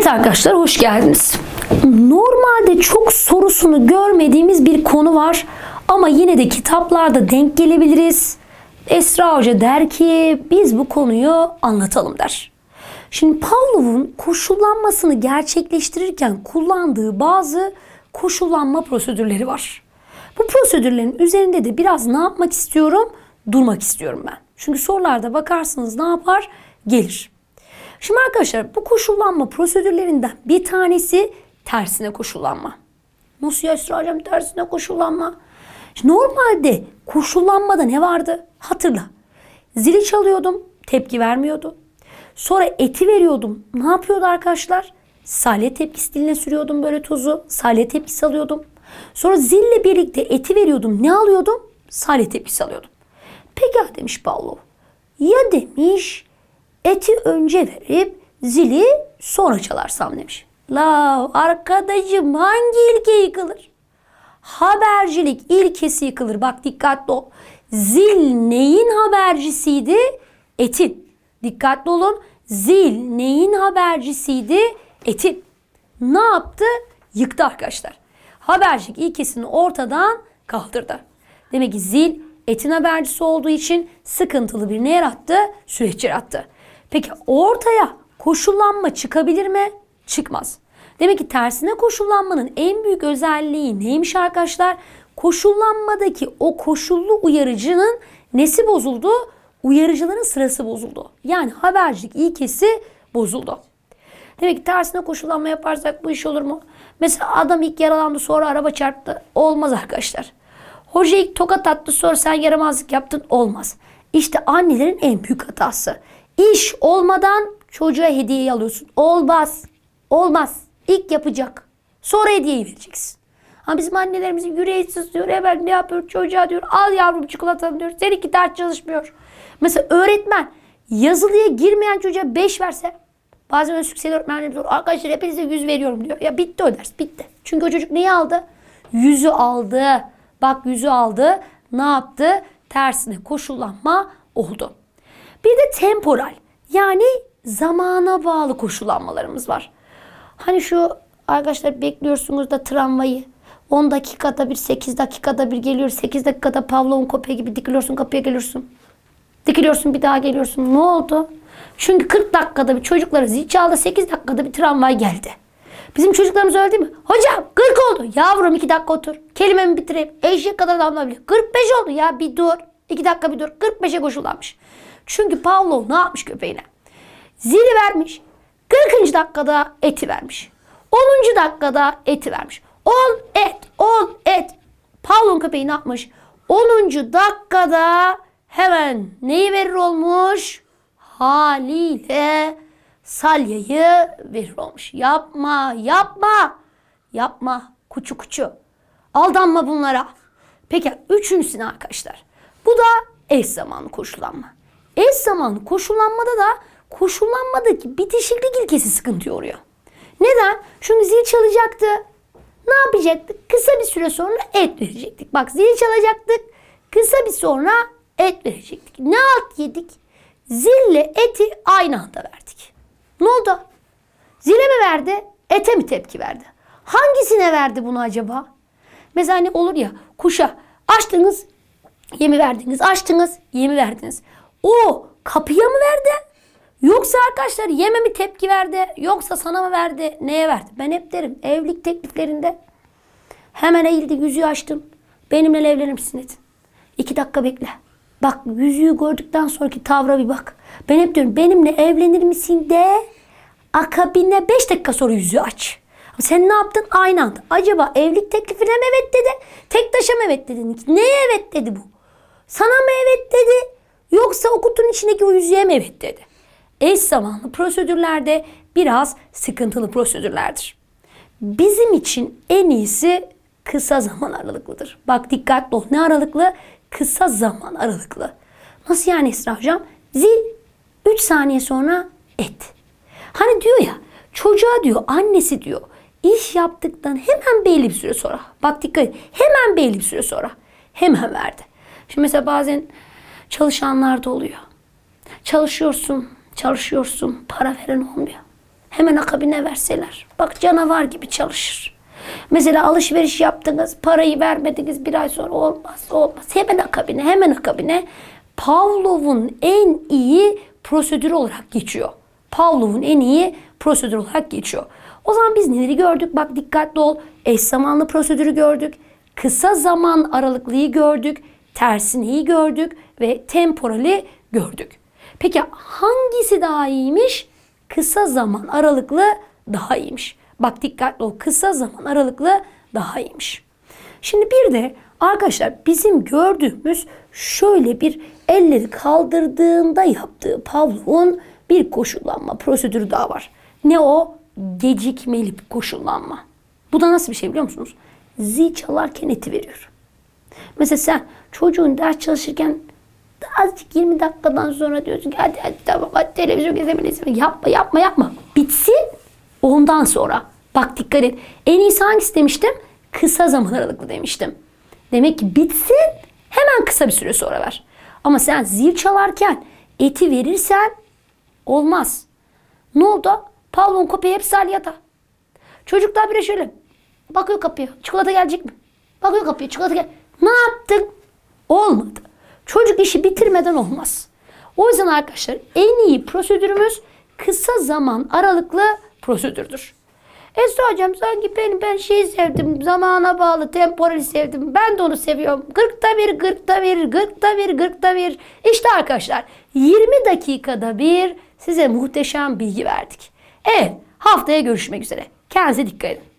Evet arkadaşlar hoş geldiniz. Normalde çok sorusunu görmediğimiz bir konu var ama yine de kitaplarda denk gelebiliriz. Esra Hoca der ki biz bu konuyu anlatalım der. Şimdi Pavlov'un koşullanmasını gerçekleştirirken kullandığı bazı koşullanma prosedürleri var. Bu prosedürlerin üzerinde de biraz ne yapmak istiyorum? Durmak istiyorum ben. Çünkü sorularda bakarsınız ne yapar? Gelir. Şimdi arkadaşlar bu koşullanma prosedürlerinden bir tanesi tersine koşullanma. Nasıl ya Esra hocam tersine koşullanma? Şimdi normalde koşullanmada ne vardı? Hatırla. Zili çalıyordum, tepki vermiyordu. Sonra eti veriyordum. Ne yapıyordu arkadaşlar? Salya tepkisi diline sürüyordum böyle tuzu. Salya tepkisi alıyordum. Sonra zille birlikte eti veriyordum. Ne alıyordum? Salya tepkisi alıyordum. Peki demiş Pavlov. Ya demiş eti önce verip zili sonra çalarsam demiş. La arkadaşım hangi ilke yıkılır? Habercilik ilkesi yıkılır. Bak dikkatli ol. Zil neyin habercisiydi? Etin. Dikkatli olun. Zil neyin habercisiydi? Etin. Ne yaptı? Yıktı arkadaşlar. Habercilik ilkesini ortadan kaldırdı. Demek ki zil etin habercisi olduğu için sıkıntılı bir ne yarattı? Süreç yarattı. Peki ortaya koşullanma çıkabilir mi? Çıkmaz. Demek ki tersine koşullanmanın en büyük özelliği neymiş arkadaşlar? Koşullanmadaki o koşullu uyarıcının nesi bozuldu? Uyarıcıların sırası bozuldu. Yani habercilik ilkesi bozuldu. Demek ki tersine koşullanma yaparsak bu iş olur mu? Mesela adam ilk yaralandı sonra araba çarptı. Olmaz arkadaşlar. Hoca ilk tokat attı sonra sen yaramazlık yaptın. Olmaz. İşte annelerin en büyük hatası. İş olmadan çocuğa hediyeyi alıyorsun. Olmaz. Olmaz. İlk yapacak. Sonra hediyeyi vereceksin. Ama bizim annelerimizin yüreği sızlıyor. Hemen ne yapıyor çocuğa diyor. Al yavrum çikolatanı diyor. Seninki ders çalışmıyor. Mesela öğretmen yazılıya girmeyen çocuğa 5 verse bazen öyle yüksek öğretmenler diyor. Arkadaşlar hepinize 100 veriyorum diyor. Ya bitti o ders bitti. Çünkü o çocuk neyi aldı? Yüzü aldı. Bak yüzü aldı. Ne yaptı? Tersine koşullanma oldu. Bir de temporal yani zamana bağlı koşullanmalarımız var. Hani şu arkadaşlar bekliyorsunuz da tramvayı 10 dakikada bir 8 dakikada bir geliyor. 8 dakikada Pavlov'un köpeği gibi dikiliyorsun kapıya geliyorsun. Dikiliyorsun bir daha geliyorsun. Ne oldu? Çünkü 40 dakikada bir çocuklara zil çaldı 8 dakikada bir tramvay geldi. Bizim çocuklarımız öyle değil mi? Hocam 40 oldu. Yavrum 2 dakika otur. Kelimemi bitireyim. Eşek kadar damla bile. 45 oldu ya bir dur. 2 dakika bir dur. 45'e koşullanmış. Çünkü Pavlov ne yapmış köpeğine? Zili vermiş. 40. dakikada eti vermiş. 10. dakikada eti vermiş. 10 et, 10 et. Pavlov'un köpeği ne yapmış? 10. dakikada hemen neyi verir olmuş? Haliyle salyayı verir olmuş. Yapma, yapma, yapma. Kuçu kuçu. Aldanma bunlara. Peki üçüncüsü ne arkadaşlar? Bu da eş zamanlı koşullanma. Eş zamanlı koşullanmada da koşullanmadaki bitişiklik ilkesi sıkıntı yoruyor. Neden? Çünkü zil çalacaktı. Ne yapacaktık? Kısa bir süre sonra et verecektik. Bak zil çalacaktık. Kısa bir sonra et verecektik. Ne alt yedik? Zille eti aynı anda verdik. Ne oldu? Zile mi verdi? Ete mi tepki verdi? Hangisine verdi bunu acaba? Mesela hani olur ya kuşa açtınız yemi verdiniz. Açtınız yemi verdiniz. O kapıya mı verdi? Yoksa arkadaşlar yeme mi tepki verdi? Yoksa sana mı verdi? Neye verdi? Ben hep derim evlilik tekliflerinde hemen eğildi yüzüğü açtım. Benimle evlenir misin dedi. İki dakika bekle. Bak yüzüğü gördükten sonraki tavra bir bak. Ben hep diyorum benimle evlenir misin de akabinde beş dakika sonra yüzüğü aç. Sen ne yaptın? Aynı anda. Acaba evlilik teklifine mi evet dedi? Tek taşa mı evet dedin? Neye evet dedi bu? Sana mı evet dedi? Yoksa o kutunun içindeki o yüzüğe mi evet dedi? Eş zamanlı prosedürlerde biraz sıkıntılı prosedürlerdir. Bizim için en iyisi kısa zaman aralıklıdır. Bak dikkatli ol. Ne aralıklı? Kısa zaman aralıklı. Nasıl yani Esra Hocam? Zil 3 saniye sonra et. Hani diyor ya çocuğa diyor annesi diyor iş yaptıktan hemen belli bir süre sonra. Bak dikkat et. Hemen belli bir süre sonra. Hemen verdi. Şimdi mesela bazen çalışanlar da oluyor. Çalışıyorsun, çalışıyorsun, para veren olmuyor. hemen akabine verseler. Bak canavar gibi çalışır. Mesela alışveriş yaptınız, parayı vermediniz bir ay sonra olmaz, olmaz. Hemen akabine, hemen akabine Pavlov'un en iyi prosedürü olarak geçiyor. Pavlov'un en iyi prosedür olarak geçiyor. O zaman biz neleri gördük? Bak dikkatli ol. Eş zamanlı prosedürü gördük. Kısa zaman aralıklıyı gördük. Tersineyi gördük ve temporali gördük. Peki hangisi daha iyiymiş? Kısa zaman aralıklı daha iyiymiş. Bak dikkatli ol. Kısa zaman aralıklı daha iyiymiş. Şimdi bir de arkadaşlar bizim gördüğümüz şöyle bir elleri kaldırdığında yaptığı Pavlov'un bir koşullanma prosedürü daha var. Ne o? Gecikmeli koşullanma. Bu da nasıl bir şey biliyor musunuz? Zil çalarken eti veriyor. Mesela sen çocuğun ders çalışırken azıcık 20 dakikadan sonra diyorsun ki hadi hadi tamam hadi televizyon izlemeliyiz. Yapma yapma yapma. Bitsin ondan sonra. Bak dikkat et. En iyisi hangisi demiştim? Kısa zaman aralıklı demiştim. Demek ki bitsin hemen kısa bir süre sonra ver. Ama sen zil çalarken eti verirsen olmaz. Ne oldu? Pavlov'un köpeği hep salyada. Çocuklar bile şöyle bakıyor kapıya. Çikolata gelecek mi? Bakıyor kapıya. Çikolata gel. Ne yaptın? Olmadı. Çocuk işi bitirmeden olmaz. O yüzden arkadaşlar en iyi prosedürümüz kısa zaman aralıklı prosedürdür. Esra hocam sanki ben, ben şeyi sevdim. Zamana bağlı temporali sevdim. Ben de onu seviyorum. 40'ta bir, 40'ta bir, 40'ta bir, 40'ta bir. İşte arkadaşlar 20 dakikada bir size muhteşem bilgi verdik. Evet haftaya görüşmek üzere. Kendinize dikkat edin.